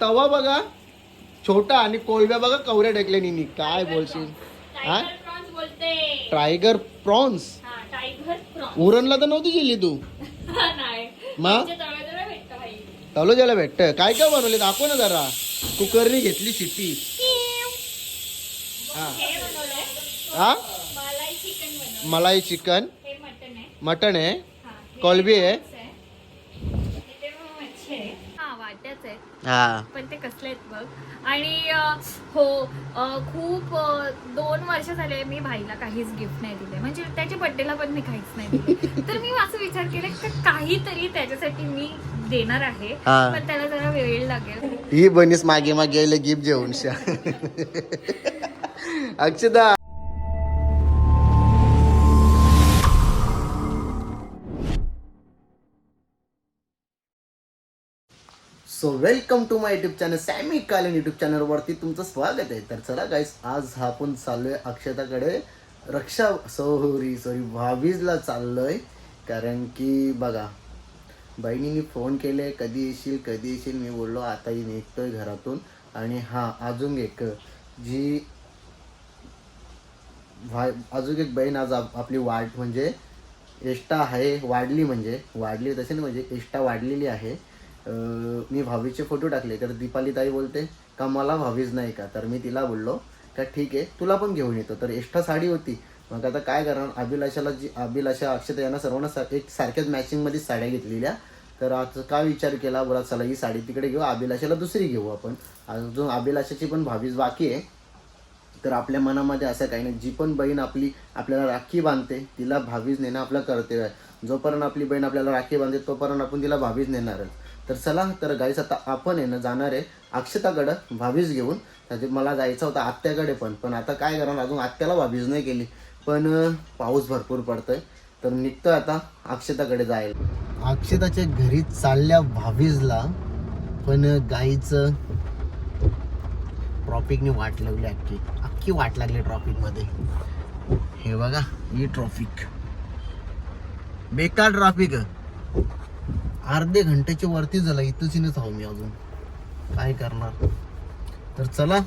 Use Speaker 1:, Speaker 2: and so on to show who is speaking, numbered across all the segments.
Speaker 1: तवा बघा छोटा आणि कोळब्या बघा कवऱ्या ढकल्यानी काय बोलशील? हा?
Speaker 2: टायगर प्रॉन्स हा
Speaker 1: उरणला तर नव्हती गेली तू. मग तलोजाला भेटत काय काय बनवले? दाखव ना जरा. कुकरनी घेतली शिट्टी. हा.
Speaker 2: मलाई चिकन
Speaker 1: मलाई चिकन.
Speaker 2: हे
Speaker 1: मटण आहे.
Speaker 2: prawns आहे. इथे मग मच्छी आहे हा वाट्याच आहे
Speaker 1: हा.
Speaker 2: पण ते कसले आहेत बघ. आणि अ, हो अ, खूप अ, दोन वर्ष झाले मी भाईला काहीच गिफ्ट नाही दिले. म्हणजे त्याच्या बर्थडेला पण मी काहीच नाही दिले. तर मी असं विचार केला की काहीतरी त्याच्यासाठी मी देणार आहे.
Speaker 1: हा.
Speaker 2: पण त्याला जरा वेळ लागेल.
Speaker 1: ही बनीस मागे मागे यायला गिफ्ट जेवून शा. Akshada. So welcome to my YouTube channel Sammy Kalin YouTube चॅनलवरती तुमचं स्वागत आहे. तर चला गाईस आज हा आपण चाललोय अक्षताकडे. रक्षा सॉरी सॉरी भाभीजला चाललोय. कारण की बघा बहिणीने फोन केले कधी येशील कधी येशील? मी बोललो आताही निघतो निघतोय घरातून. आणि हां अजून एक जी भाई अजून एक बहीण आज आपली वाट म्हणजे एष्टा आहे वाढली म्हणजे वाढली तसे ना म्हणजे एष्टा वाढलेली आहे. मी भावीचे फोटो टाकले तर दीपाली ताई बोलते का मला भावीच नाही का? तर मी तिला बोललो का ठीक आहे तुला पण घेऊन येतो. तर एक्स्ट्रा साडी होती. मग आता काय करणार? अभिलाषाला जी अभिलाषा अक्षता यांना सर्वांना सा- एक सारख्याच मॅचिंगमध्ये साड्या घेतलेल्या. तर आज काय विचार केला? बोला चला ही साडी तिकडे घेऊ अभिलाषाला दुसरी घेऊ आपण. अजून अभिलाषाची पण भावीच बाकी आहे. तर आपल्या मनामध्ये असं काही नाही. जी पण बहीण आपली आपल्याला राखी बांधते तिला भावीज नेणं आपलं कर्तव्य आहे. जोपर्यंत आपली बहीण आपल्याला राखी बांधते तोपर्यंत आपण तिला भावीज नेणारच तर चला तर गाईस आता आपण आहे ना जाणार आहे अक्षताकडं भावीज घेऊन. त्याचे मला जायचं होतं आत्याकडे पण पण आता काय करणार? अजून आत्याला भावीज नाही केली. पण पाऊस भरपूर पडतोय. तर निघतोय आता अक्षताकडे जायला. अक्षताच्या घरी चालल्या भावीजला पण गाईचं प्रॉपिकने वाट लावली अख्खी. अख्खी वाट लागली ट्रॉफिकमध्ये हे बघा ही ट्रॉफिक. बेकार ट्रॉफिक. अर्धे घंट्याच्या वरती झाला इथंच आहो मी अजून. काय करणार? तर चला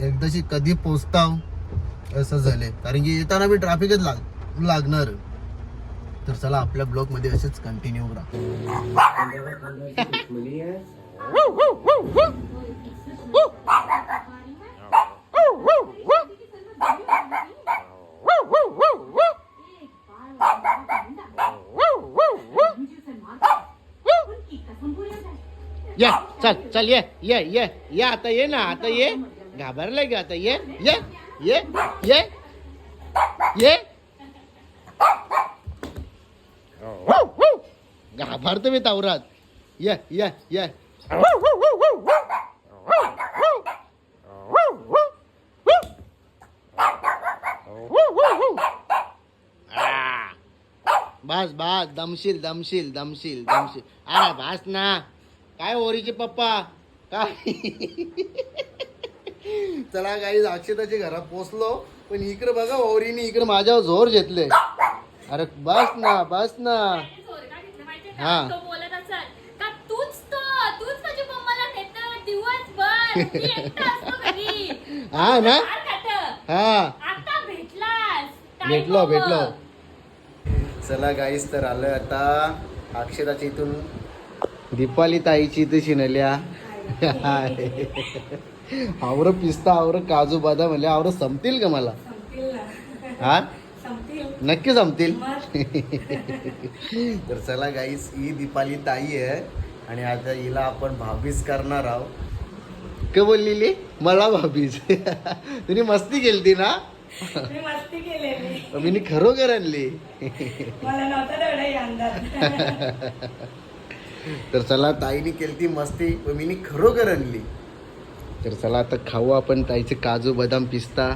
Speaker 1: एकदाशी कधी पोचताव असं झाले. कारण की येताना मी ट्रॅफिकच लाग लागणार. तर चला आपल्या ब्लॉगमध्ये असेच कंटिन्यू राहा ये चल चल ये ये ये ये आता ये ना आता ये. घाबरलाय का आता ये? ये ये ये ये. घाबरतो मी तावरात. ये ये ये आ. बस बस दमशील दमशील दमशील दमशील. अरे बस ना. काय ओरीचे पप्पा? काय? चला काही अक्षताच्या घरात पोचलो. पण इकडे बघा ओरीने इकडे माझ्यावर जोर घेतले अरे बस ना बस ना? हा. हा ना. हा. भेटलो? भेटलो. चला गाईस तर आलं आता अक्षराच्या इथून दीपाली ताईची इथे शिनल्या आवर पिस्ता आवर काजू बदाम म्हणले आवर संपतील का मला? हा? नक्की संपतील. तर चला गाईस ही दीपाली ताई आहे आणि आता हिला आपण भाभीच करणार आहोत. का बोललेली मला भाभीच तुम्ही मस्ती केलती ना?
Speaker 3: मी मस्ती केलेली
Speaker 1: मी. खरोखर आणली
Speaker 3: मला नव्हता तेवढाही अंदाज.
Speaker 1: तर चला ताईने केली ती मस्ती मी खरोखर आणली तर चला आता खाऊ आपण ताईचे काजू बदाम पिस्ता.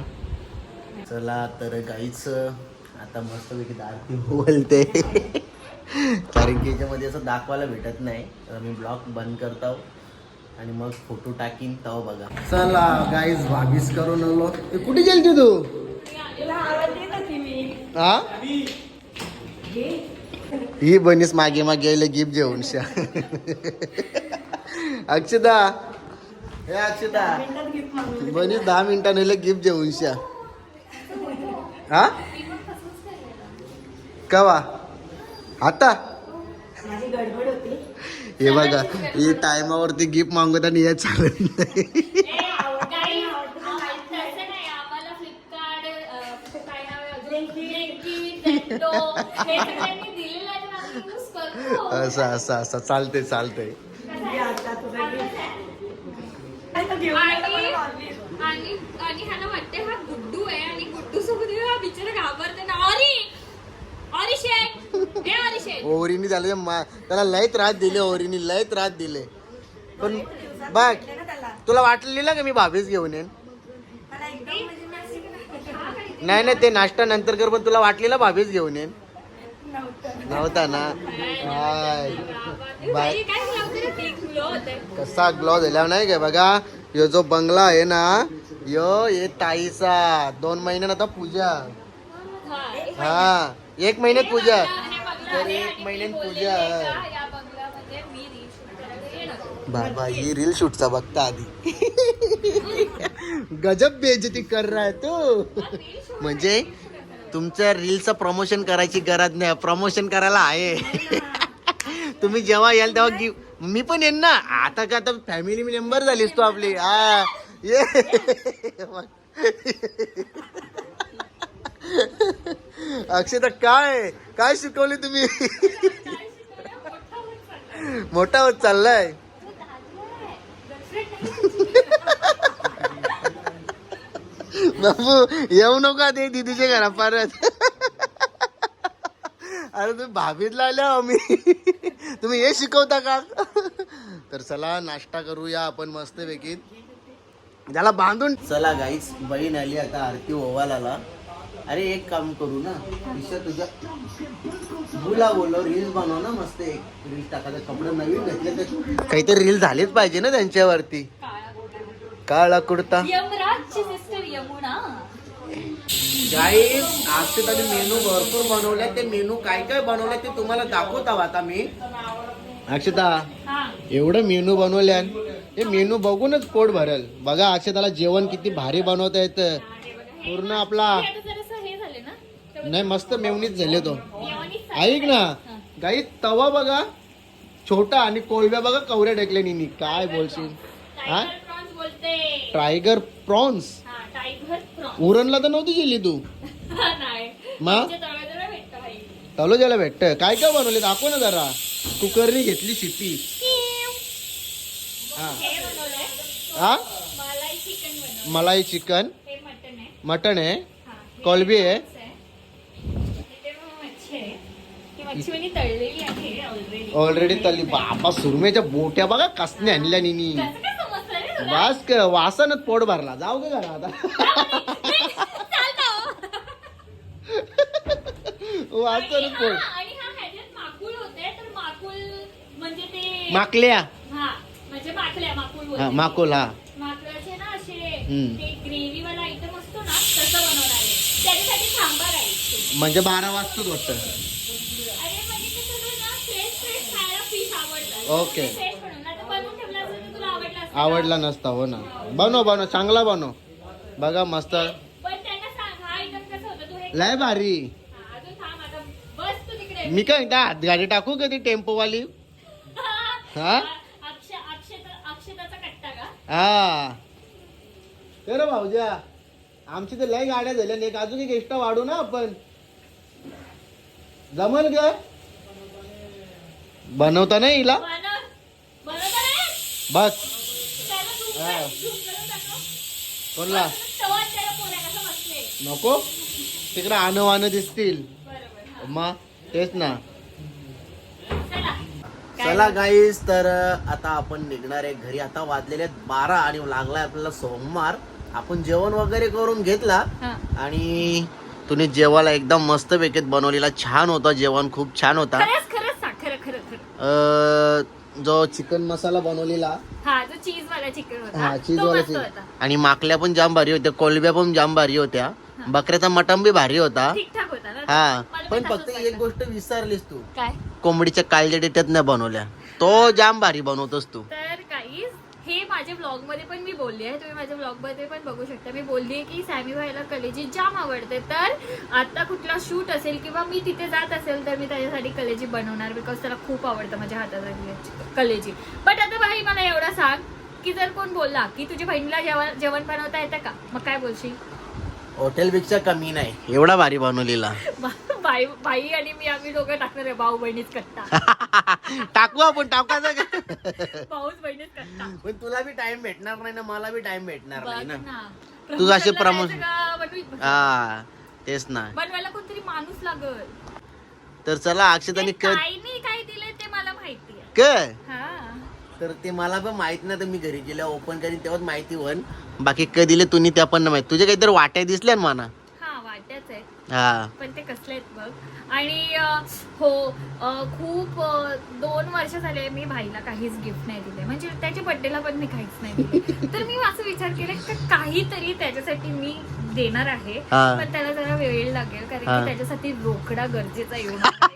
Speaker 1: चला तर गाईच आता मस्तपैकी दार बोलते. कारण की याच्यामध्ये असं दाखवायला भेटत नाही. तर मी ब्लॉग बंद करतो. आणि मग फोटो टाकीन तेव्हा बघा. चला गाईज भाभीस करून आलो. कुठे गेलती तू
Speaker 3: तुला आवाज देत होती मी
Speaker 1: हा? ही बनीस मागे मागे यायला गिफ्ट जेवण शा. अक्षदा हे अक्षदा
Speaker 3: बनीस दहा मागवली
Speaker 1: बनी दहा मिनिटांनी गिफ्ट जेवण शा. हा? कवा? आता? हे बघा ही टायमावरती गिफ्ट मागवत आणि हे चालत नाही
Speaker 2: काही तसं नाही आम्हाला फ्लिपकार्ट काय नाव आहे अजून Blinkit, Zepto, हे सगळ्यांनी दिलेलं आहे तर आम्ही use करतो.
Speaker 1: असं असं असं. चालते चालते
Speaker 2: आणि
Speaker 3: मागली.
Speaker 2: आणि आणि ह्याला वाटते हा गुड्डू आहे आणि गुड्डू सोबत हा बिचारा घाबरते ना अरे अरे शेठ हे अरे शेठ
Speaker 1: ओरीनी झाले मा- त्याला लय त्रास दिले ओरीनी लय त्रास दिले. पण बघ तुला वाटलेलं का मी भाभीच घेऊन येईन?
Speaker 3: मला एकदम म्हणजे message
Speaker 1: नाही नाही ते नाश्ता नंतर कर पण तुला वाटलेलं भाभीच घेऊन येईन
Speaker 3: नव्हतं.
Speaker 1: ना? हाय.
Speaker 2: होते.
Speaker 1: कसा ग्लो झाला नाही काय बघा? यो जो बंगला आहे ना यो हे ताईचा. दोन महिन्यात आता पूजा. हा. एक महिन्यात पूजा. तर एक महिन्यात पूजा.
Speaker 2: या
Speaker 1: बाबा ही रील शूटचा बघता आधी. गजब बेजती कर रहा है तू. म्हणजे तुमच्या रीलचं प्रमोशन करायची गरज नाही. प्रमोशन करायला आहे. तुम्ही जेव्हा याल तेव्हा गिव मी पण येईन ना. आता का आता फॅमिली मेंबर झालीस तू आपली. हा. ये. अक्षता काय? काय शिकवली तुम्ही? मोठा होत चाललाय. बाबू येऊ नका ते दीदीच्या घरा परत. अरे तुम्ही भाभीतला आल्या आम्ही तुम्ही हे शिकवता का? तर चला नाश्ता करूया आपण मस्त पैकी त्याला बांधून चला गाईच बहीण आली आता आरती ओवालाला अरे एक काम करू ना. ईशा तुझ्या बुला बोललो रील्स बनव ना मस्त एक. रील्स टाकायचं. कपडे नवीन घेतले तर काहीतरी रील झालीच पाहिजे ना त्यांच्यावरती. काळा कुर्ता
Speaker 2: यमराजची सिस्टर यमुना.
Speaker 1: गाईस आज ते त्यांनी मेनू भरपूर बनवले ते मेनू काय काय बनवले ते तुम्हाला दाखवत आता मी. अक्षता
Speaker 2: हा.
Speaker 1: एवढं मेनू बनवल्या हे मेनू बघूनच पोट भरेल. बघा अक्षताला जेवण किती भारी बनवता येतं. पूर्ण आपला नाही मस्त मेवणीच झाले तो. ऐक ना. गाई तवा बघा छोटा आणि कोळव्या बघा कवऱ्या ढकले निनी काय बोलशील? हा?
Speaker 2: टायगर प्रॉन्स बोलते
Speaker 1: टायगर प्रॉन्स
Speaker 2: हा टायगर प्रॉन्स
Speaker 1: उरणला तर नव्हती गेली तू.
Speaker 2: नाही.
Speaker 1: मग?
Speaker 2: आमच्या तळ्याजवळ भेटतं
Speaker 1: काय काय बनवले? दाखव ना जरा. कुकरनी घेतली शिट्टी. हा.
Speaker 2: हे बनवलंय.
Speaker 1: हा?
Speaker 2: मलाई चिकन बनवलं
Speaker 1: मलाई चिकन.
Speaker 2: हे मटन आहे.
Speaker 1: आहे.
Speaker 2: हा, हे
Speaker 1: कोलबी आहे.
Speaker 2: prawns आहे. इथे मग मच्छी आहे. ती मच्छी मी तळलेली आहे ऑलरेडी
Speaker 1: ऑलरेडी तल्ली बाबा सुरमेच्या बोट्या बघा कसने आणल्या निनी. वास क वासानच पोट भरला. जाऊ का घरा आता. वासानच
Speaker 2: आणि
Speaker 1: पोट.
Speaker 2: हा- आणि हा ह्याच्यात माकुल होते तर माकुल म्हणजे ते
Speaker 1: माकल्या.
Speaker 2: हा म्हणजे माकल्या माकुल
Speaker 1: हा माकोल हा.
Speaker 2: माकडाचे ना असे
Speaker 1: हम्म.
Speaker 2: ते ग्रेव्ही वाला आयटम असतो ना तसं बनवणार. आहे त्याच्यासाठी थांबा राहायची
Speaker 1: म्हणजे बारा वाजताच वाटतं
Speaker 2: अरे म्हणजे ते सगळं ना फ्रेश फ्रेश खायला फिश आवडतं
Speaker 1: ओके.
Speaker 2: फ्रेश बनवून नाही तर बनवून ठेवलं असेल तर तुला आवडलं
Speaker 1: नसता हो ना. बनव बनव चांगला बनव. बघा मस्त. लय भारी. मी काय म्हणते, गाडी टाकू का ती टेम्पोवाली? हा? हा. ते रे भाऊजा. आमची तर लय गाड्या झाल्या एक अजून एक एक्स्ट्रा वाढू ना आपण. जमल का बनवता नाही हिला? बस
Speaker 2: त्याला zoom
Speaker 1: हा.
Speaker 2: कर, zoom करून दाखव.
Speaker 1: कोणला? नको. तिकडे आणं वाणं दिसतील.
Speaker 2: बरोबर.
Speaker 1: मग तेच ना.
Speaker 2: चला
Speaker 1: गाईस तर आता आपण निघणार आहे घरी. आता वाजलेले आहेत बारा आणि लागलाय आपल्याला सोमवार. आपण जेवण वगैरे करून घेतला. आणि तुम्ही जेवायला एकदम मस्त पैकीत बनवलेला. छान होता जेवण खूप छान होता.
Speaker 2: खरंच खरंच सांग. खरं खरं खरं.
Speaker 1: अं, जो चिकन मसाला बनवलेला.
Speaker 2: हा जो चीज वाला चिकन होता.
Speaker 1: हा चीज
Speaker 2: तो
Speaker 1: वाला
Speaker 2: मस्त
Speaker 1: चीज
Speaker 2: होता.
Speaker 1: आणि माकल्या पण जाम भारी होत्या कोलब्या पण जाम भारी होत्या. बकऱ्याचा मटण बी भारी होता.
Speaker 2: ठीकठाक होता ना?
Speaker 1: हा.
Speaker 2: मला
Speaker 1: पण फक्त एक. गोष्ट विसरलीस तू.
Speaker 2: काय?
Speaker 1: कोंबडीच्या काळज्या डेट्यात नाही बनवल्या. तो जाम भारी बनवतोस तू.
Speaker 2: तर माझ्या ब्लॉगमध्ये पण मी बोलली आहे. तुम्ही माझ्या ब्लॉगमध्ये पण बघू शकता. मी बोलली आहे की सॅमी भाईला कलेजी जाम आवडते. तर आता कुठला शूट असेल किंवा मी तिथे जात असेल तर मी त्याच्यासाठी कलेजी बनवणार बिकॉज त्याला खूप आवडतं माझ्या हातासाठी कलेजी. बट आता भाई मला एवढा सांग की जर कोण बोलला की तुझ्या बहिणीला जेवण जेवण बनवता येतं का? मग काय बोलशील?
Speaker 1: हॉटेलपेक्षा कमी नाही. एवढा भारी बनवलेला.
Speaker 2: बाई बाई आणि मी आम्ही दोघं टाकणार आहे भाऊ बहिणीच कट्टा.
Speaker 1: टाकू आपण टाकायचं का?
Speaker 2: भाऊच बहिणीच कट्टा.
Speaker 1: पण तुला बी टाइम भेटणार नाही ना मला बी टाइम भेटणार
Speaker 2: बघ
Speaker 1: नाही ना. तू अशी
Speaker 2: प्रमोशनला
Speaker 1: प्रमो-
Speaker 2: जायचं का? बनवीत-
Speaker 1: हा तेच ना.
Speaker 2: बनवायला कोणतरी माणूस लागल.
Speaker 1: तर चला अक्षत आणि क
Speaker 2: ताईने काय दिलंय ते मला माहिती आहे.
Speaker 1: क?
Speaker 2: हा.
Speaker 1: तर ते मला पण माहीत नाही तर मी घरी गेल्या ओपन करीन तेव्हाच माहिती होईल बाकी क दिले तुम्ही त्या पण नाही माहीत. तुझे काहीतरी वाट्या दिसल्या ना मला
Speaker 2: पण ते कसले आहेत बघ आणि हो खूप दोन वर्ष झाले मी भाईला काहीच गिफ्ट नाही दिले म्हणजे त्याच्या बर्थडेला पण मी काहीच नाही दिले तर मी असं विचार केला की काहीतरी त्याच्यासाठी मी देणार आहे
Speaker 1: हा.
Speaker 2: पण त्याला जरा वेळ लागेल कारण. की त्याच्यासाठी रोकडा गरजेचा येऊन आहे.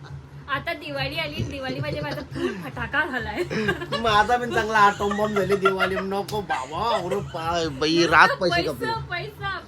Speaker 2: आता दिवाळी आली दिवाळी म्हणजे माझा फुल फटाका झालाय
Speaker 1: माझा पण चांगला आटोम बॉम्ब झाले दिवाळी नको बाबा अरे पाय बाई रात पैसे
Speaker 2: पैसा पैसा.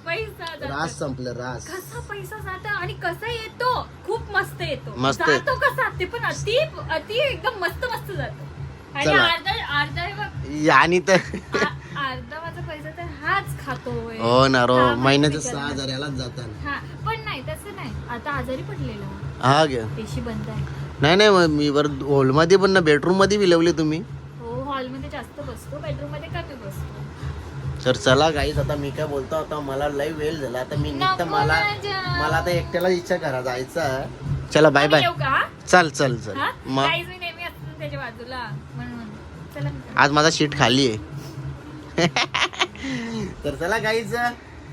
Speaker 1: रास संपलं रास.
Speaker 2: कसा पैसा जातो आणि कसा येतो? खूप मस्त येतो.
Speaker 1: मस्त
Speaker 2: जातो कसा? ते पण अति अति एकदम मस्त मस्त जातो. आणि
Speaker 1: चला.
Speaker 2: अर्धा अर्धा
Speaker 1: आणि तर
Speaker 2: आ- अर्धा माझा पैसा तर हाच खातोय.
Speaker 1: हो ना रो
Speaker 2: मग
Speaker 1: महिन्याचं सहा. हजार यालाच जातात
Speaker 2: हा पण नाही तसं नाही. आता आजारी पडलेला.
Speaker 1: हा घ्या
Speaker 2: पेशी बंद आहे.
Speaker 1: नाही नाही मग मी वर हॉलमध्ये पण ना बेडरूममध्ये विलवले तुम्ही.
Speaker 2: हो हॉलमध्ये जास्त बसतो. बेडरूममध्ये कमी
Speaker 1: तर चला गाईच आता मी काय बोलतो आता मला लय वेळ झाला आता मी निघतं मला. मला आता एकट्याला इच्छा करा जायचं. चला बाय बाय? चल चल चल. मग आज माझा शीट खाली आहे. तर चला गाईच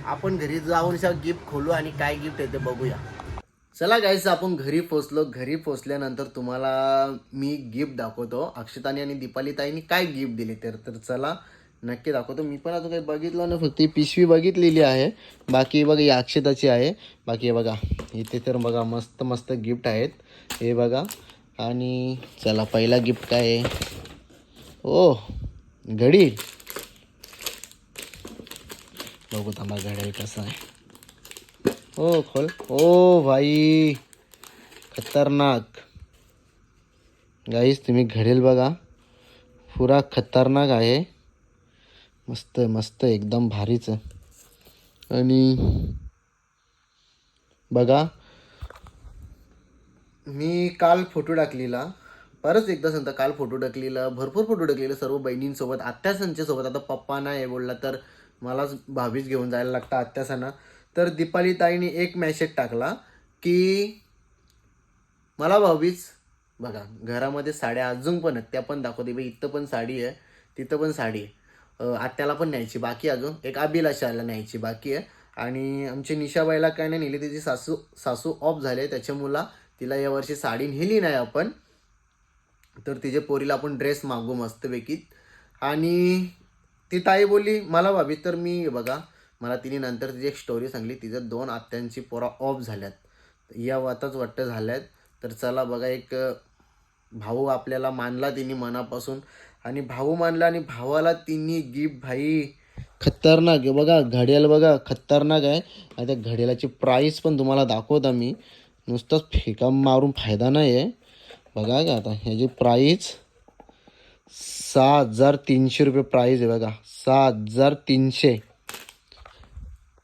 Speaker 1: आपण घरी जाऊन गिफ्ट खोलू आणि काय गिफ्ट आहे ते बघूया. चला गाईज आपण घरी पोचलो. घरी पोचल्यानंतर तुम्हाला मी गिफ्ट दाखवतो. अक्षताने आणि दीपाली ताईनी काय गिफ्ट दिले तर तर चला नक्की दाखवतो. मी पण अजून काही बघितलं ना फक्त ही पिशवी बघितलेली आहे. बाकी बघा ही अक्षताची आहे. बाकी हे बघा इथे तर बघा मस्त मस्त गिफ्ट आहेत. हे बघा आणि चला पहिला गिफ्ट काय आहे? ओ घडी. बघू थांबा घड्याळ कसं आहे. ओ खोल. ओ भाई खतरनाक. गाईस तुम्ही घडेल बघा. पुरा खतरनाक आहे. मस्त आहे मस्त आहे एकदम भारीच आहे. आणि बघा मी काल फोटो टाकलेला परत एकदा सांगता काल फोटो टाकलेला भरपूर फोटो टाकलेला सर्व बहिणींसोबत आत्यासांच्यासोबत आता पप्पा नाही बोलला तर मलाच भाभीच घेऊन जायला लागतं आत्यासांना. तर दीपाली ताईने एक मॅसेज टाकला की मला भाऊबीज बघा घरामध्ये साड्या अजून पण आहेत त्या पण दाखवते बाई इथं पण साडी आहे तिथं पण साडी आहे. आत्याला पण न्यायची बाकी अजून एक अभिलाषाला न्यायची बाकी आहे. आणि आमची निशाबाईला काय नाही नेली तिची सासू सासू ऑफ झाले. त्याच्यामुळं तिला यावर्षी साडी नेली नाही आपण. तर तिच्या पोरीला आपण ड्रेस मागू मस्तपैकी. आणि ती ताई बोलली मला भाभी तर मी बघा मला तिने नंतर तिची एक स्टोरी सांगली. तिचं दोन आत्यांची पोरा ऑफ झाल्यात. या वाताच वाटतं झाल्यात. तर चला बघा एक भाऊ आपल्याला मानला तिने मनापासून. आणि भाऊ मानला आणि भावाला तिने गिफ्ट भाई. खतरनाक आहे. बघा घड्याळ बघा खतरनाक आहे. आणि त्या घड्याळाची प्राईस पण तुम्हाला दाखवता मी. नुसतंच फेका मारून फायदा नाही आहे बघा का आता ह्याची प्राईस सहा हजार तीनशे रुपये प्राईस आहे बघा. सहा हजार तीनशे.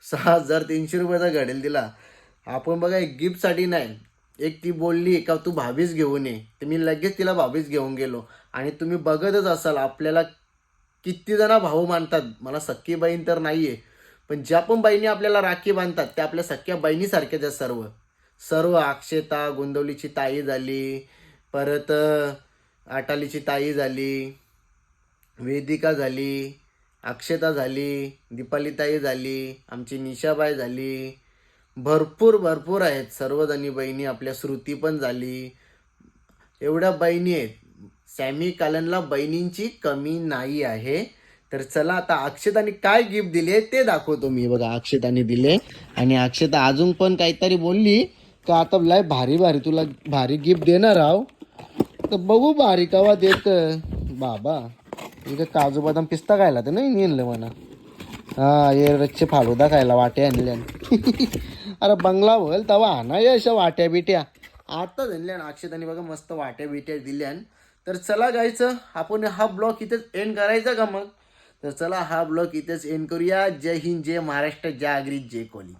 Speaker 1: सहा हजार तीनशे रुपयाचा घडेल दिला. आपण बघा एक गिफ्टसाठी नाही एक ती बोलली का तू भाभीच घेऊन ये? तर मी लगेच तिला भाभीच घेऊन गेलो. आणि तुम्ही बघतच असाल आपल्याला किती जणा भाऊ मानतात. मला सख्खी बहीण तर नाही आहे पण ज्या पण बहिणी आपल्याला राखी बांधतात त्या आपल्या सख्ख्या बहिणीसारख्याच आहेत सर्व. सर्व अक्षता गोंदवलीची ताई झाली परत अटालीची आटालीची ताई झाली वेदिका झाली अक्षता झाली दीपाली ताई झाली आमची निशाबाई झाली भरपूर भरपूर आहेत. सर्वजणी बहिणी आपल्या श्रुती पण झाली. एवढ्या बहिणी आहेत. सॅमी कालनला बहिणींची कमी नाही आहे. तर चला आता अक्षताने काय गिफ्ट दिले ते दाखवतो मी. बघा अक्षताने दिले. आणि अक्षता अजून पण काहीतरी बोलली का आता लय भारी भारी तुला भारी गिफ्ट देणार आहो. तर बघू भारी कवा देत. बाबा इथे काजू बदाम पिस्ता खायला तर नाही नेलं म्हणा. हा ये रच्चे फालुदा खायला वाटे आणले अरे बंगला बोल तवा ना अशा वाट्या बिट्या. आता आणल्यान अक्षताने बघा मस्त वाट्या बिट्या दिल्यान तर चला गायचं आपण हा ब्लॉग इथेच एंड करायचा का मग? तर चला हा ब्लॉग इथेच एंड करूया. जय हिंद जय महाराष्ट्र जय आगरी जय कोली.